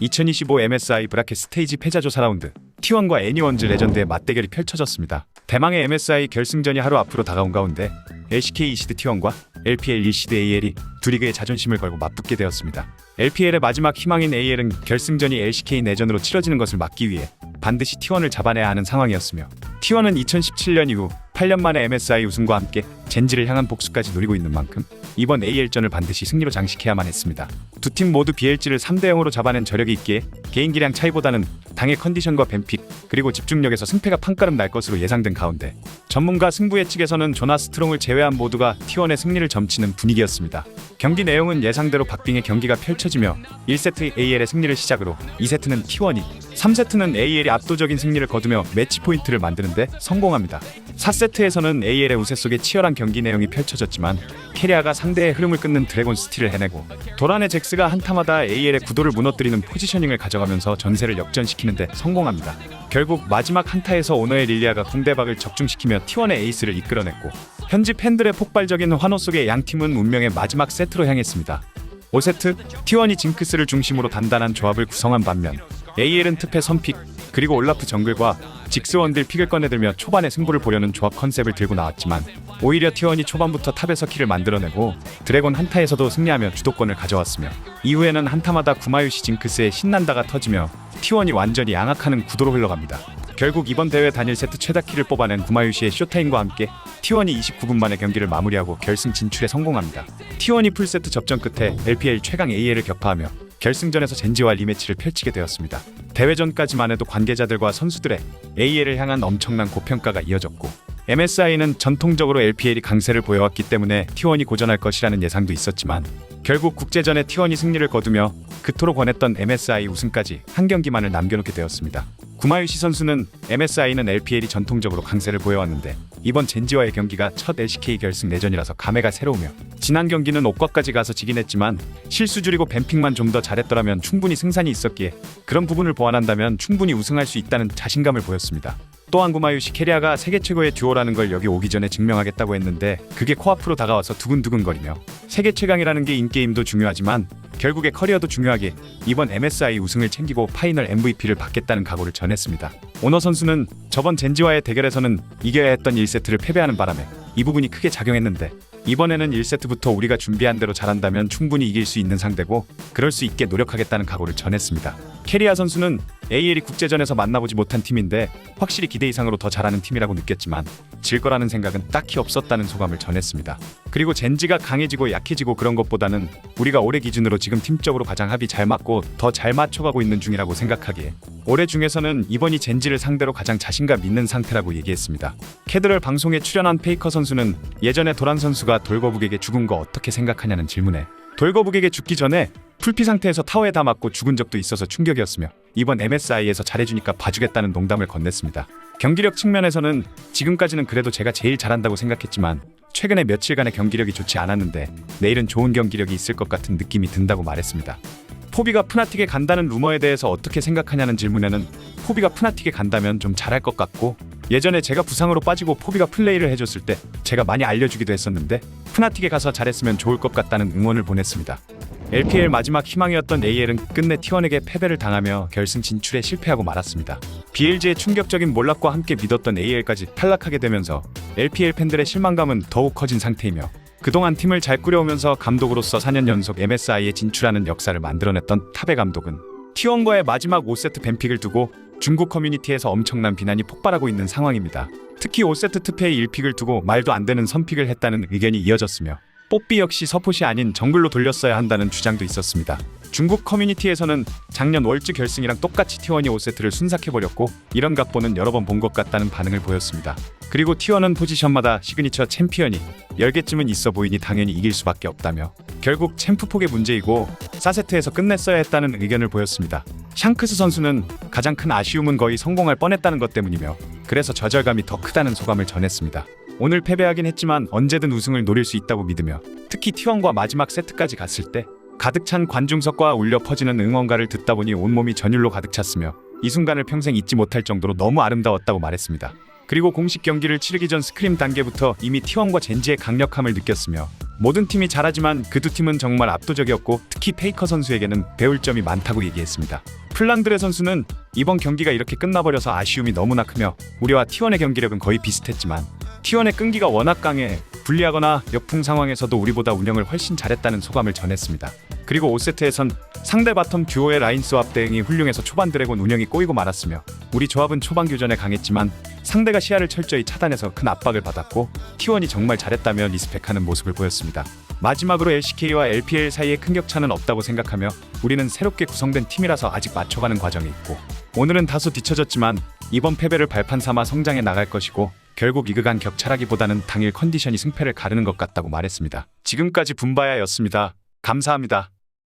2025 MSI 브라켓 스테이지 패자조사 라운드 T1과 애니원즈 레전드의 맞대결이 펼쳐졌습니다. 대망의 MSI 결승전이 하루 앞으로 다가온 가운데 LCK 이시드 T1과 LPL 이시드 AL이 두 리그의 자존심을 걸고 맞붙게 되었습니다. LPL의 마지막 희망인 AL은 결승전이 LCK 내전으로 치러지는 것을 막기 위해 반드시 T1을 잡아내야 하는 상황이었으며 T1은 2017년 이후 8년 만에 MSI 우승과 함께 젠지를 향한 복수까지 노리고 있는 만큼 이번 AL전을 반드시 승리로 장식해야만 했습니다. 두 팀 모두 BLG를 3대 0으로 잡아낸 저력이 있기에 개인기량 차이보다는 당의 컨디션과 뱀픽 그리고 집중력에서 승패가 판가름 날 것으로 예상된 가운데 전문가 승부 예측에서는 조나 스트롱을 제외한 모두가 T1의 승리를 점치는 분위기였습니다. 경기 내용은 예상대로 박빙의 경기가 펼쳐지며 1세트 AL의 승리를 시작으로 2세트는 T1이 3세트는 AL이 압도적인 승리를 거두며 매치 포인트를 만드는데 성공합니다. 4세트에서는 AL의 우세 속에 치열한 경기 내용이 펼쳐졌지만 캐리아가 상대의 흐름을 끊는 드래곤 스틸을 해내고 도란의 잭스가 한타마다 AL의 구도를 무너뜨리는 포지셔닝을 가져가면서 전세를 역전시키는데 성공합니다. 결국 마지막 한타에서 오너의 릴리아가 궁대박을 적중시키며 T1의 에이스를 이끌어냈고 현지 팬들의 폭발적인 환호 속에 양 팀은 운명의 마지막 세트로 향했습니다. 5세트 T1이 징크스를 중심으로 단단한 조합을 구성한 반면 AL은 특패 선픽 그리고 올라프 정글과 직스 원딜 픽을 꺼내들며 초반에 승부를 보려는 조합 컨셉을 들고 나왔지만 오히려 T1이 초반부터 탑에서 킬을 만들어내고 드래곤 한타에서도 승리하며 주도권을 가져왔으며 이후에는 한타마다 구마유시 징크스의 신난다가 터지며 T1이 완전히 양악하는 구도로 흘러갑니다. 결국 이번 대회 단일 세트 최다 킬을 뽑아낸 구마유시의 쇼타임과 함께 T1이 29분 만에 경기를 마무리하고 결승 진출에 성공합니다. T1이 풀세트 접전 끝에 LPL 최강 AL을 격파하며 결승전에서 젠지와 리매치를 펼치게 되었습니다. 대회 전까지만 해도 관계자들과 선수들의 AL을 향한 엄청난 고평가가 이어졌고 MSI는 전통적으로 LPL이 강세를 보여왔기 때문에 T1이 고전할 것이라는 예상도 있었지만 결국 국제전에 T1이 승리를 거두며 그토록 원했던 MSI 우승까지 한 경기만을 남겨놓게 되었습니다. 구마유시 선수는 MSI는 LPL이 전통적으로 강세를 보여왔는데 이번 젠지와의 경기가 첫 LCK 결승 내전이라서 감회가 새로우며 지난 경기는 옥과까지 가서 지긴 했지만 실수 줄이고 뱀픽만 좀 더 잘했더라면 충분히 승산이 있었기에 그런 부분을 보완한다면 충분히 우승할 수 있다는 자신감을 보였습니다. 또한 구마유시 캐리아가 세계 최고의 듀오라는 걸 여기 오기 전에 증명하겠다고 했는데 그게 코앞으로 다가와서 두근두근거리며 세계 최강이라는 게 인게임도 중요하지만 결국에 커리어도 중요하게 이번 MSI 우승을 챙기고 파이널 MVP를 받겠다는 각오를 전했습니다. 오너 선수는 저번 젠지와의 대결에서는 이겨야 했던 1세트를 패배하는 바람에 이 부분이 크게 작용했는데 이번에는 1세트부터 우리가 준비한 대로 잘한다면 충분히 이길 수 있는 상대고 그럴 수 있게 노력하겠다는 각오를 전했습니다. 캐리아 선수는 AL이 국제전에서 만나보지 못한 팀인데 확실히 기대 이상으로 더 잘하는 팀이라고 느꼈지만 질 거라는 생각은 딱히 없었다는 소감을 전했습니다. 그리고 젠지가 강해지고 약해지고 그런 것보다는 우리가 올해 기준으로 지금 팀적으로 가장 합이 잘 맞고 더 잘 맞춰가고 있는 중이라고 생각하기에 올해 중에서는 이번이 젠지를 상대로 가장 자신감 있는 상태라고 얘기했습니다. 캐드럴 방송에 출연한 페이커 선수는 예전에 도란 선수가 돌거북에게 죽은 거 어떻게 생각하냐는 질문에 돌거북에게 죽기 전에 풀피 상태에서 타워에 다 맞고 죽은 적도 있어서 충격이었으며 이번 MSI에서 잘해주니까 봐주겠다는 농담을 건넸습니다. 경기력 측면에서는 지금까지는 그래도 제가 제일 잘한다고 생각했지만 최근에 며칠간의 경기력이 좋지 않았는데 내일은 좋은 경기력이 있을 것 같은 느낌이 든다고 말했습니다. 포비가 푸나틱에 간다는 루머에 대해서 어떻게 생각하냐는 질문에는 포비가 푸나틱에 간다면 좀 잘할 것 같고 예전에 제가 부상으로 빠지고 포비가 플레이를 해줬을 때 제가 많이 알려주기도 했었는데 푸나틱에 가서 잘했으면 좋을 것 같다는 응원을 보냈습니다. LPL 마지막 희망이었던 AL은 끝내 T1에게 패배를 당하며 결승 진출에 실패하고 말았습니다. BLG의 충격적인 몰락과 함께 믿었던 AL까지 탈락하게 되면서 LPL 팬들의 실망감은 더욱 커진 상태이며 그동안 팀을 잘 꾸려오면서 감독으로서 4년 연속 MSI에 진출하는 역사를 만들어냈던 탑의 감독은 T1과의 마지막 5세트 뱀픽을 두고 중국 커뮤니티에서 엄청난 비난이 폭발하고 있는 상황입니다. 특히 5세트 특패의 1픽을 두고 말도 안 되는 선픽을 했다는 의견이 이어졌으며 뽀삐 역시 서폿이 아닌 정글로 돌렸어야 한다는 주장도 있었습니다. 중국 커뮤니티에서는 작년 월즈 결승이랑 똑같이 T1이 5세트를 순삭해버렸고 이런 각본은 여러 번 본 것 같다는 반응을 보였습니다. 그리고 T1은 포지션마다 시그니처 챔피언이 10개쯤은 있어 보이니 당연히 이길 수밖에 없다며 결국 챔프 폭의 문제이고 4세트에서 끝냈어야 했다는 의견을 보였습니다. 샹크스 선수는 가장 큰 아쉬움은 거의 성공할 뻔했다는 것 때문이며 그래서 좌절감이 더 크다는 소감을 전했습니다. 오늘 패배하긴 했지만 언제든 우승을 노릴 수 있다고 믿으며 특히 T1과 마지막 세트까지 갔을 때 가득 찬 관중석과 울려 퍼지는 응원가를 듣다 보니 온몸이 전율로 가득 찼으며 이 순간을 평생 잊지 못할 정도로 너무 아름다웠다고 말했습니다. 그리고 공식 경기를 치르기 전 스크림 단계부터 이미 T1과 젠지의 강력함을 느꼈으며 모든 팀이 잘하지만 그 두 팀은 정말 압도적이었고 특히 페이커 선수에게는 배울 점이 많다고 얘기했습니다. 플랑드레 선수는 이번 경기가 이렇게 끝나버려서 아쉬움이 너무나 크며 우리와 T1의 경기력은 거의 비슷했지만 T1의 끈기가 워낙 강해 불리하거나 역풍 상황에서도 우리보다 운영을 훨씬 잘했다는 소감을 전했습니다. 그리고 5세트에선 상대 바텀 듀오의 라인 스왑 대응이 훌륭해서 초반 드래곤 운영이 꼬이고 말았으며 우리 조합은 초반 교전에 강했지만 상대가 시야를 철저히 차단해서 큰 압박을 받았고 T1이 정말 잘했다며 리스펙하는 모습을 보였습니다. 마지막으로 LCK와 LPL 사이에 큰 격차는 없다고 생각하며 우리는 새롭게 구성된 팀이라서 아직 맞춰가는 과정이 있고 오늘은 다소 뒤처졌지만 이번 패배를 발판 삼아 성장해 나갈 것이고 결국 이그 간 격차라기보다는 당일 컨디션이 승패를 가르는 것 같다고 말했습니다. 지금까지 분바야였습니다. 감사합니다.